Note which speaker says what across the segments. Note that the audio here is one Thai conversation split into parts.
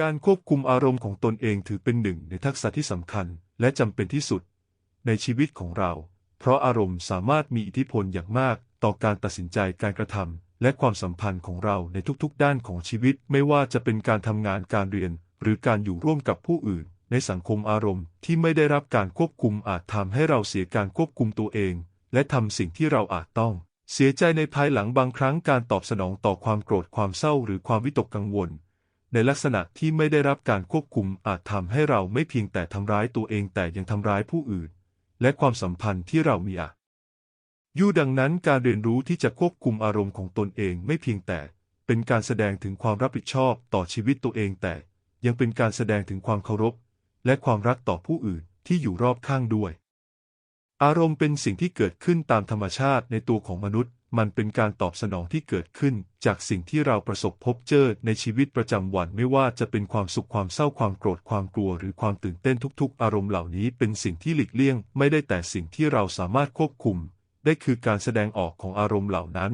Speaker 1: การควบคุมอารมณ์ของตนเองถือเป็นหนึ่งในทักษะที่สำคัญและจำเป็นที่สุด ในชีวิตของเรา เพราะอารมณ์สามารถมีอิทธิพลอย่างมากต่อการตัดสินใจการกระทำและความสัมพันธ์ของเราในทุกๆ ด้านของชีวิต ไม่ว่าจะเป็นการทำงานการเรียน หรือการอยู่ร่วมกับผู้อื่น ในสังคมอารมณ์ที่ไม่ได้รับการควบคุมอาจทำให้เราเสียการควบคุมตัวเอง และทำสิ่งที่เราอาจต้องเสียใจในภายหลังบางครั้งการตอบสนองต่อความโกรธความเศร้าหรือความวิตกกังวล ในลักษณะที่ไม่ได้รับการควบคุมอาจทำให้เราไม่เพียงแต่ทำร้ายตัวเองแต่ยังทำร้ายผู้อื่น และความสัมพันธ์ที่เรามีอะยู่ดังนั้นการเรียนรู้ที่จะควบคุมอารมณ์ของตนเองไม่เพียงแต่เป็นการแสดงถึงความรับผิดชอบต่อชีวิตตัวเองแต่ยังเป็นการแสดงถึงความเคารพ และความรักต่อผู้อื่นที่อยู่รอบข้างด้วย อารมณ์เป็นสิ่งที่เกิดขึ้นตามธรรมชาติในตัวของมนุษย์ มันเป็นการตอบสนองที่เกิดขึ้น จากสิ่งที่เราประสบพบเจอในชีวิตประจำวันไม่ว่าจะเป็นความสุขความเศร้าความโกรธความกลัว หรือความตื่นเต้นทุกๆ อารมณ์เหล่านี้เป็นสิ่งที่หลีกเลี่ยง ไม่ได้แต่สิ่งที่เราสามารถควบคุม ได้คือการแสดงออกของอารมณ์เหล่านั้น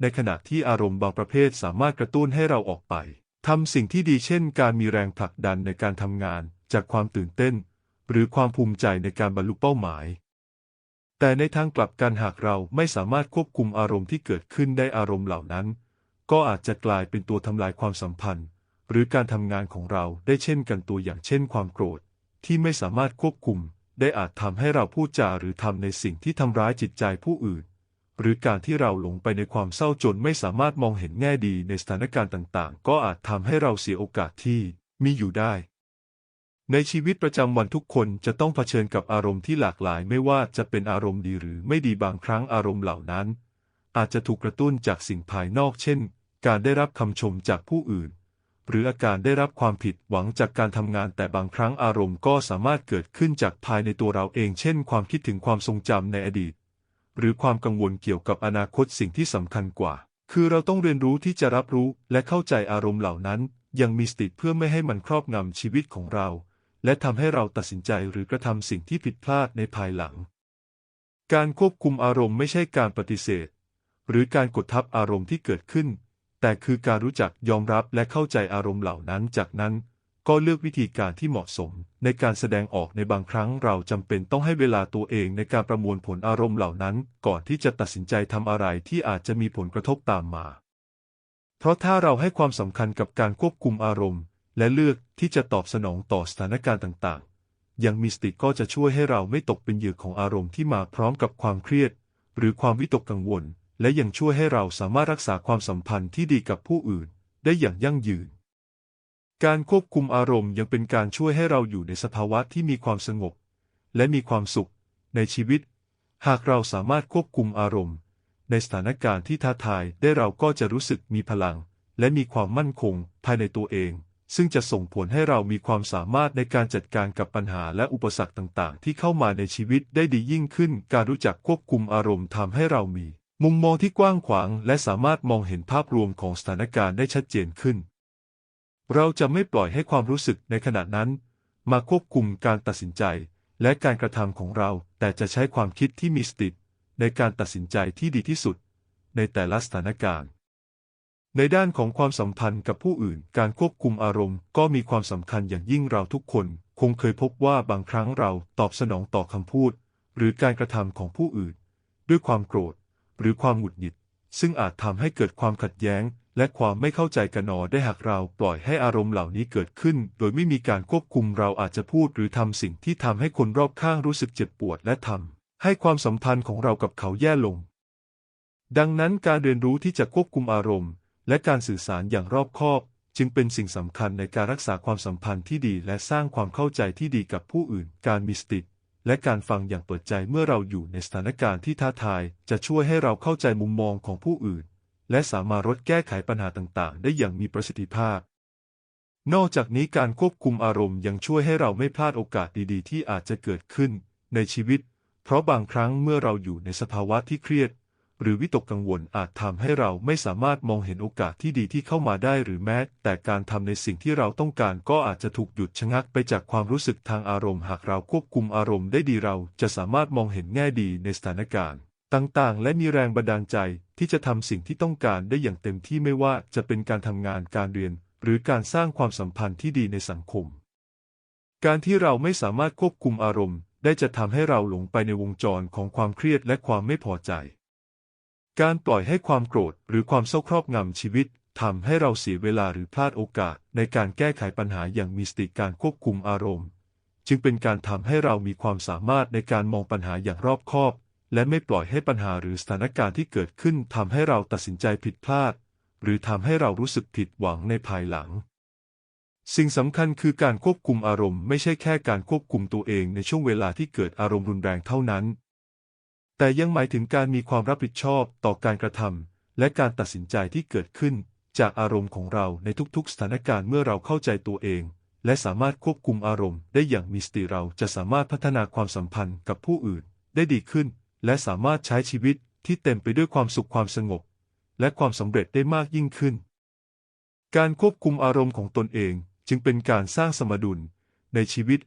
Speaker 1: ในขณะที่อารมณ์บางประเภทสามารถกระตุ้นให้เราออกไปทำสิ่งที่ดีเช่น การมีแรงผลักดันในการทำงาน จากความตื่นเต้น หรือความภูมิใจในการบรรลุเป้าหมาย แต่ในทางกลับกันหากเราไม่สามารถควบคุมอารมณ์ที่เกิดขึ้นได้อารมณ์เหล่านั้น ก็อาจจะกลายเป็นตัวทำลายความสัมพันธ์ หรือการทำงานของเราได้เช่นกันตัวอย่างเช่นความโกรธ ที่ไม่สามารถควบคุม ได้อาจทำให้เราพูดจาหรือทำในสิ่งที่ทำร้ายจิตใจผู้อื่น หรือการที่เราหลงไปในความเศร้าจนไม่สามารถมองเห็นแง่ดีในสถานการณ์ต่าง ๆ ก็อาจทำให้เราเสียโอกาสที่มีอยู่ได้ ในชีวิตประจำวันทุกคนจะต้องเผชิญกับอารมณ์ที่หลากหลายไม่ว่าจะเป็นอารมณ์ดีหรือไม่ดีบางครั้งอารมณ์เหล่านั้น อาจจะถูกกระตุ้นจากสิ่งภายนอก เช่น การได้รับคำชมจากผู้อื่น หรืออาการได้รับความผิดหวังจากการทำงาน แต่บางครั้งอารมณ์ก็สามารถเกิดขึ้นจากภายในตัวเราเอง เช่น ความคิดถึงความทรงจำในอดีต หรือความกังวลเกี่ยวกับอนาคตสิ่งที่สำคัญกว่า คือเราต้องเรียนรู้ที่จะรับรู้และเข้าใจอารมณ์เหล่านั้นอยังมีสติเพื่อไม่ให้มันครอบงำชีวิตของเรา และทำให้เราตัดสินใจหรือกระทำสิ่งที่ผิดพลาดในภายหลัง การควบคุมอารมณ์ไม่ใช่การปฏิเสธ หรือการกดทับอารมณ์ที่เกิดขึ้น แต่คือการรู้จักยอมรับและเข้าใจอารมณ์เหล่านั้น จากนั้นก็เลือกวิธีการที่เหมาะสม ในการแสดงออกในบางครั้งเราจำเป็นต้องให้เวลาตัวเองในการประมวลผลอารมณ์เหล่านั้น ก่อนที่จะตัดสินใจทำอะไรที่อาจจะมีผลกระทบตามมา เพราะถ้าเราให้ความสำคัญกับการควบคุมอารมณ์ และเลือกที่จะตอบสนองต่อสถานการณ์ต่างๆยังมีสติก็จะช่วยให้เราไม่ตกเป็นเหยื่อของอารมณ์ที่มาพร้อมกับความเครียด หรือความวิตกกังวล และยังช่วยให้เราสามารถรักษาความสัมพันธ์ที่ดีกับผู้อื่น ได้อย่างยั่งยืน การควบคุมอารมณ์ยังเป็นการช่วยให้เราอยู่ในสภาวะที่มีความสงบ และมีความสุข ในชีวิต หากเราสามารถควบคุมอารมณ์ ในสถานการณ์ที่ท้าทายได้เราก็จะรู้สึกมีพลัง และมีความมั่นคง ภายในตัวเอง ซึ่งจะส่งผลให้เรามีความสามารถในการจัดการกับปัญหาและอุปสรรคต่างๆ ที่เข้ามาในชีวิตได้ดียิ่งขึ้น การรู้จักควบคุมอารมณ์ทำให้เรามี มุมมองที่กว้างขวาง และสามารถมองเห็นภาพรวมของสถานการณ์ได้ชัดเจนขึ้น เราจะไม่ปล่อยให้ความรู้สึกในขณะนั้น มาควบคุมการตัดสินใจ และการกระทำของเรา แต่จะใช้ความคิดที่มีสติในการตัดสินใจที่ดีที่สุด ในแต่ละสถานการณ์ ในด้านของความสัมพันธ์กับผู้อื่น การควบคุมอารมณ์ก็มีความสำคัญอย่างยิ่งเราทุกคน คงเคยพบว่าบางครั้งเราตอบสนองต่อคำพูด หรือการกระทำของผู้อื่น ด้วยความโกรธ หรือความหงุดหงิด ซึ่งอาจทำให้เกิดความขัดแย้ง และความไม่เข้าใจกันนอได้หากเราปล่อยให้อารมณ์เหล่านี้เกิดขึ้น โดยไม่มีการควบคุมเราอาจจะพูดหรือทำสิ่งที่ทำให้คนรอบข้างรู้สึกเจ็บปวดและทำให้ความสัมพันธ์ของเรากับเขาแย่ลง ดังนั้นการเรียนรู้ที่จะควบคุมอารมณ์ และการสื่อสารอย่างรอบคอบ จึงเป็นสิ่งสำคัญในการรักษาความสัมพันธ์ที่ดีและสร้างความเข้าใจที่ดีกับผู้อื่น การมีสติและการฟังอย่างเปิดใจเมื่อเราอยู่ในสถานการณ์ที่ท้าทาย จะช่วยให้เราเข้าใจมุมมองของผู้อื่น และสามารถลดแก้ไขปัญหาต่างๆ ได้อย่างมีประสิทธิภาพ นอกจากนี้การควบคุมอารมณ์ยังช่วยให้เราไม่พลาดโอกาสดีๆ ที่อาจจะเกิดขึ้นในชีวิต เพราะบางครั้งเมื่อเราอยู่ในสภาวะที่เครียด หรือวิตกกังวลอาจทำให้เราไม่สามารถมองเห็นโอกาสที่ดีที่เข้ามาได้หรือแม้ แต่การทำในสิ่งที่เราต้องการก็อาจจะถูกหยุดชะงักไปจากความรู้สึกทางอารมณ์ หากเราควบคุมอารมณ์ได้ดีเราจะสามารถมองเห็นแง่ดีในสถานการณ์ ต่างๆ และมีแรงบันดาลใจที่จะทำสิ่งที่ต้องการได้อย่างเต็มที่ไม่ว่าจะเป็นการทำงานการเรียน หรือการสร้างความสัมพันธ์ที่ดีในสังคม การที่เราไม่สามารถควบคุมอารมณ์ ได้จะทำให้เราหลงไปในวงจรของความเครียดและความไม่พอใจ การปล่อยให้ความโกรธหรือความเศร้าครอบงำชีวิตทำให้เราเสียเวลาหรือพลาดโอกาสในการแก้ไขปัญหาอย่างมีสติการควบคุมอารมณ์ จึงเป็นการทำให้เรามีความสามารถในการมองปัญหาอย่างรอบคอบ และไม่ปล่อยให้ปัญหาหรือสถานการณ์ที่เกิดขึ้นทำให้เราตัดสินใจผิดพลาด หรือทำให้เรารู้สึกผิดหวังในภายหลัง สิ่งสำคัญคือการควบคุมอารมณ์ไม่ใช่แค่การควบคุมตัวเองในช่วงเวลาที่เกิดอารมณ์รุนแรงเท่านั้น แต่ยังหมายถึงการมีความรับผิดชอบต่อการกระทำและการตัดสินใจที่เกิดขึ้น จากอารมณ์ของเราในทุกๆ สถานการณ์เมื่อเราเข้าใจตัวเอง และสามารถควบคุมอารมณ์ได้อย่างมีสติเราจะสามารถพัฒนาความสัมพันธ์กับผู้อื่นได้ดีขึ้น และสามารถใช้ชีวิตที่เต็มไปด้วยความสุขความสงบ และความสำเร็จได้มากยิ่งขึ้น การควบคุมอารมณ์ของตนเองจึงเป็นการสร้างสมดุลในชีวิต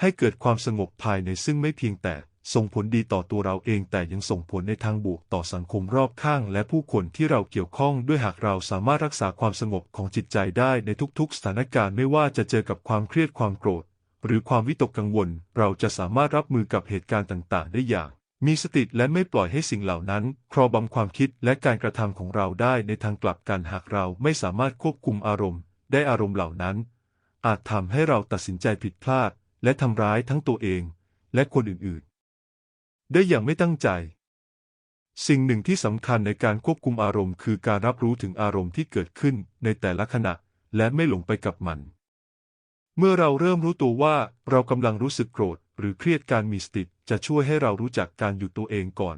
Speaker 1: ให้เกิดความสงบภายในซึ่งไม่เพียงแต่ ส่งผลดีต่อตัวเราเองแต่ยังส่งผลในทางบวกต่อสังคมรอบข้าง และผู้คนที่เราเกี่ยวข้องด้วยหากเราสามารถรักษาความสงบของจิตใจได้ในทุกๆ สถานการณ์ไม่ว่าจะเจอกับความเครียดความโกรธ หรือความวิตกกังวล เราจะสามารถรับมือกับเหตุการณ์ต่าง ๆ ได้อย่าง มีสติและไม่ปล่อยให้สิ่งเหล่านั้นครอบงความคิดและการกระทำของเราได้ในทางกลับกันหากเราไม่สามารถควบคุมอารมณ์ ได้อารมณ์เหล่านั้น อาจทำให้เราตัดสินใจผิดพลาด และทำร้ายทั้งตัวเอง และคนอื่นๆ ได้อย่างไม่ตั้งใจ สิ่งหนึ่งที่สำคัญในการควบคุมอารมณ์ คือการรับรู้ถึงอารมณ์ที่เกิดขึ้นในแต่ละขณะ และไม่หลงไปกับมัน เมื่อเราเริ่มรู้ตัวว่าเรากำลังรู้สึกโกรธ หรือเครียดการมีสติจะช่วยให้เรารู้จักการหยุดตัวเองก่อน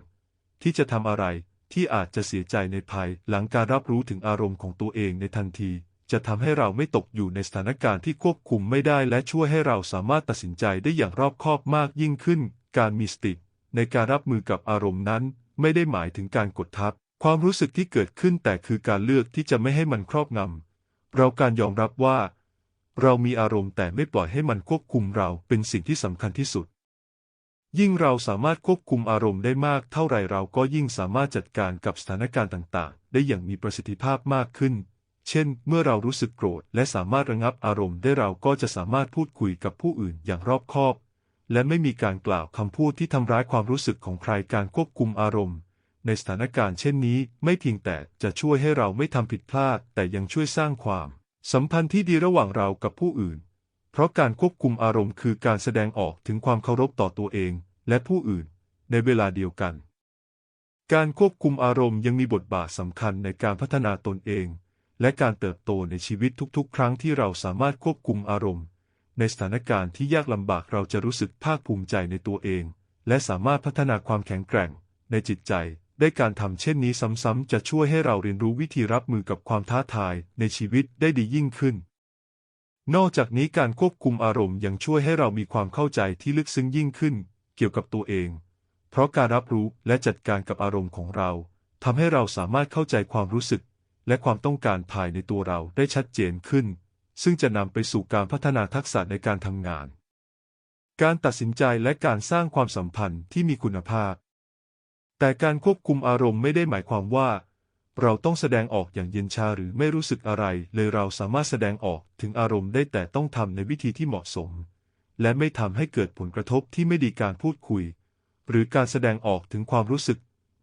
Speaker 1: ที่จะทำอะไรที่อาจจะเสียใจในภายหลังการรับรู้ถึงอารมณ์ของตัวเองในทันที จะทำให้เราไม่ตกอยู่ในสถานการณ์ที่ควบคุมไม่ได้และช่วยให้เราสามารถตัดสินใจได้อย่างรอบคอบมากยิ่งขึ้น การมีสติ ในการรับมือกับอารมณ์นั้น ไม่ได้หมายถึงการกดทับ ความรู้สึกที่เกิดขึ้นแต่คือการเลือกที่จะไม่ให้มันครอบงำเราการยอมรับว่า เรามีอารมณ์แต่ไม่ปล่อยให้มันควบคุมเราเป็นสิ่งที่สำคัญที่สุด ยิ่งเราสามารถควบคุมอารมณ์ได้มากเท่าไรเราก็ยิ่งสามารถจัดการกับสถานการณ์ต่าง ๆ ได้อย่างมีประสิทธิภาพมากขึ้นเช่น เมื่อเรารู้สึกโกรธและสามารถระงับอารมณ์ได้เราก็จะสามารถพูดคุยกับผู้อื่นอย่างรอบคอบ และไม่มีการกล่าวคำพูดที่ทำร้ายความรู้สึกของใครการควบคุมอารมณ์ ในสถานการณ์เช่นนี้ไม่เพียงแต่จะช่วยให้เราไม่ทำผิดพลาด แต่ยังช่วยสร้างความ สัมพันธ์ที่ดีระหว่างเรากับผู้อื่น เพราะการควบคุมอารมณ์คือการแสดงออกถึงความเคารพต่อตัวเองและผู้อื่น ในเวลาเดียวกัน การควบคุมอารมณ์ยังมีบทบาทสำคัญในการพัฒนาตนเอง และการเติบโตในชีวิตทุกๆ ครั้งที่เราสามารถควบคุมอารมณ์ ในสถานการณ์ที่ยากลำบากเราจะรู้สึกภาคภูมิใจในตัวเอง และสามารถพัฒนาความแข็งแกร่ง ในจิตใจ ได้การทำเช่นนี้ซ้ำๆจะช่วยให้เราเรียนรู้วิธีรับมือกับความท้าทายในชีวิตได้ดียิ่งขึ้น นอกจากนี้การควบคุมอารมณ์ยังช่วยให้เรามีความเข้าใจที่ลึกซึ้งยิ่งขึ้น เกี่ยวกับตัวเอง เพราะการรับรู้และจัดการกับอารมณ์ของเราทำให้เราสามารถเข้าใจความรู้สึก และความต้องการภายในตัวเราได้ชัดเจนขึ้น ซึ่งจะนำไปสู่การพัฒนาทักษะในการทำงาน การตัดสินใจและการสร้างความสัมพันธ์ที่มีคุณภาพ แต่การควบคุมอารมณ์ไม่ได้หมายความว่า เราต้องแสดงออกอย่างเย็นชาหรือไม่รู้สึกอะไร เลยเราสามารถแสดงออกถึงอารมณ์ได้แต่ต้องทำในวิธีที่เหมาะสม และไม่ทำให้เกิดผลกระทบที่ไม่ดีการพูดคุย หรือการแสดงออกถึงความรู้สึก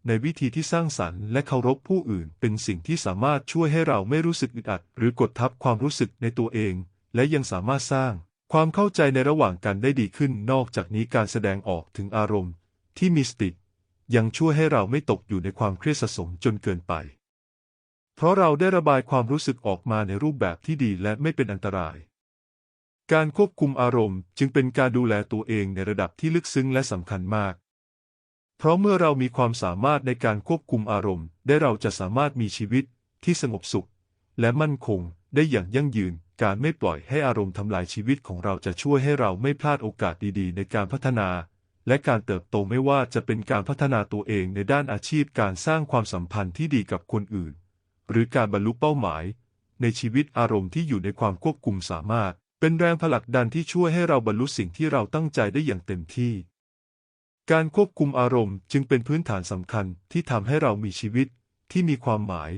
Speaker 1: ในวิธีที่สร้างสรรค์และเคารพผู้อื่น เป็นสิ่งที่สามารถช่วยให้เราไม่รู้สึกอึดอัด หรือกดทับความรู้สึกในตัวเอง และยังสามารถสร้างความเข้าใจในระหว่างกันได้ดีขึ้นนอกจากนี้การแสดงออกถึงอารมณ์ ที่มีสติยังช่วยให้เราไม่ตกอยู่ในความเครียดสะสมจนเกินไป เพราะเราได้ระบายความรู้สึกออกมาในรูปแบบที่ดีและไม่เป็นอันตราย การควบคุมอารมณ์จึงเป็นการดูแลตัวเองในระดับที่ลึกซึ้งและสำคัญมาก เพราะเมื่อเรามีความสามารถในการควบคุมอารมณ์ ได้เราจะสามารถมีชีวิตที่สงบสุข และมั่นคงได้อย่างยั่งยืน การไม่ปล่อยให้อารมณ์ทำลายชีวิตของเราจะช่วยให้เราไม่พลาดโอกาสดีๆ ในการพัฒนา และการเติบโตไม่ว่าจะเป็นการพัฒนาตัวเองในด้านอาชีพการสร้างความสัมพันธ์ที่ดีกับคนอื่น หรือการบรรลุเป้าหมาย ในชีวิตอารมณ์ที่อยู่ในความควบคุมสามารถ เป็นแรงผลักดันที่ช่วยให้เราบรรลุสิ่งที่เราตั้งใจได้อย่างเต็มที่ การควบคุมอารมณ์จึงเป็นพื้นฐานสำคัญที่ทำให้เรามีชีวิตที่มีความหมาย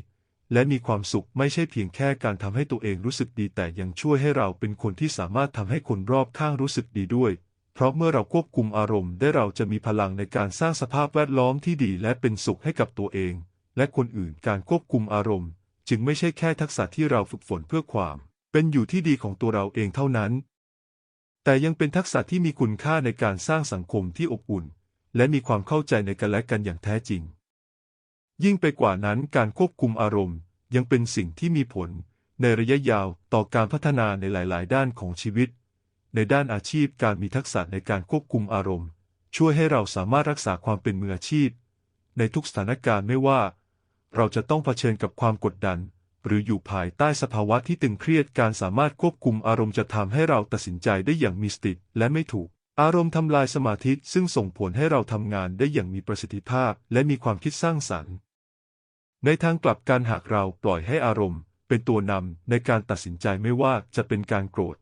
Speaker 1: และมีความสุขไม่ใช่เพียงแค่การทำให้ตัวเองรู้สึกดีแต่ยังช่วยให้เราเป็นคนที่สามารถทำให้คนรอบข้างรู้สึกดีด้วย เพราะเมื่อเราควบคุมอารมณ์ได้เราจะมีพลังในการสร้างสภาพแวดล้อมที่ดีและเป็นสุขให้กับตัวเอง และคนอื่นการควบคุมอารมณ์ จึงไม่ใช่แค่ทักษะที่เราฝึกฝนเพื่อความ เป็นอยู่ที่ดีของตัวเราเองเท่านั้น แต่ยังเป็นทักษะที่มีคุณค่าในการสร้างสังคมที่อบอุ่น และมีความเข้าใจในกันและกันอย่างแท้จริง ยิ่งไปกว่านั้นการควบคุมอารมณ์ยังเป็นสิ่งที่มีผลในระยะยาวต่อการพัฒนาในหลาย ๆ ด้านของชีวิต ในด้านอาชีพการมีทักษะในการควบคุมอารมณ์ ช่วยให้เราสามารถรักษาความเป็นมืออาชีพ ในทุกสถานการณ์ไม่ว่า เราจะต้องเผชิญกับความกดดัน หรืออยู่ภายใต้สภาวะที่ตึงเครียดการสามารถควบคุมอารมณ์จะทำให้เราตัดสินใจได้อย่างมีสติและไม่ถูก อารมณ์ทำลายสมาธิซึ่งส่งผลให้เราทำงานได้อย่างมีประสิทธิภาพและมีความคิดสร้างสรรค์ ในทางกลับกันหากเราปล่อยให้อารมณ์ เป็นตัวนำในการตัดสินใจไม่ว่าจะเป็นการโกรธ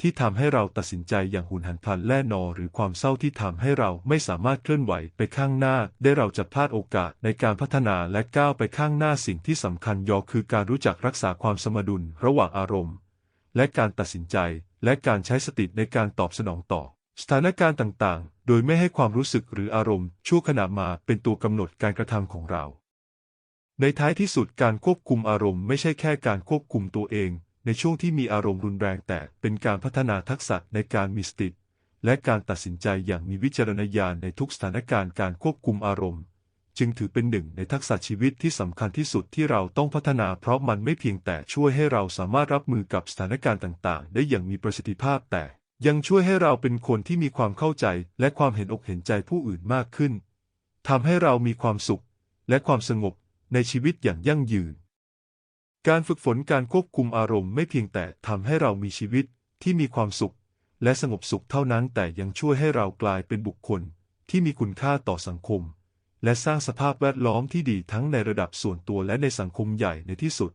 Speaker 1: ที่ทำให้เราตัดสินใจอย่างหุนหันพลันแล่นอ หรือความเศร้าที่ทำให้เราไม่สามารถเคลื่อนไหวไปข้างหน้า ได้เราจะพลาดโอกาสในการพัฒนาและก้าวไปข้างหน้าสิ่งที่สำคัญยอคือการรู้จักรักษาความสมดุลระหว่างอารมณ์ และการตัดสินใจและการใช้สติในการตอบสนองต่อ สถานการณ์ต่างๆ โดยไม่ให้ความรู้สึกหรืออารมณ์ ชั่วขณะมาเป็นตัวกำหนดการกระทำของเรา ในท้ายที่สุดการควบคุมอารมณ์ไม่ใช่แค่การควบคุมตัวเอง ในช่วงที่มีอารมณ์รุนแรงแต่เป็นการพัฒนาทักษะในการมีสติและการตัดสินใจอย่างมีวิจารณญาณในทุกสถานการณ์การควบคุมอารมณ์ จึงถือเป็นหนึ่งในทักษะชีวิตที่สำคัญที่สุดที่เราต้องพัฒนา เพราะมันไม่เพียงแต่ช่วยให้เราสามารถรับมือกับสถานการณ์ต่างๆ ได้อย่างมีประสิทธิภาพแต่ ยังช่วยให้เราเป็นคนที่มีความเข้าใจและความเห็นอกเห็นใจผู้อื่นมากขึ้นทำให้เรามีความสุขและความสงบในชีวิตอย่างยั่งยืน การฝึกฝนการควบคุมอารมณ์ไม่เพียงแต่ทำให้เรามีชีวิตที่มีความสุข และสงบสุขเท่านั้นแต่ยังช่วยให้เรากลายเป็นบุคคลที่มีคุณค่าต่อสังคม และสร้างสภาพแวดล้อมที่ดีทั้งในระดับส่วนตัวและในสังคมใหญ่ในที่สุด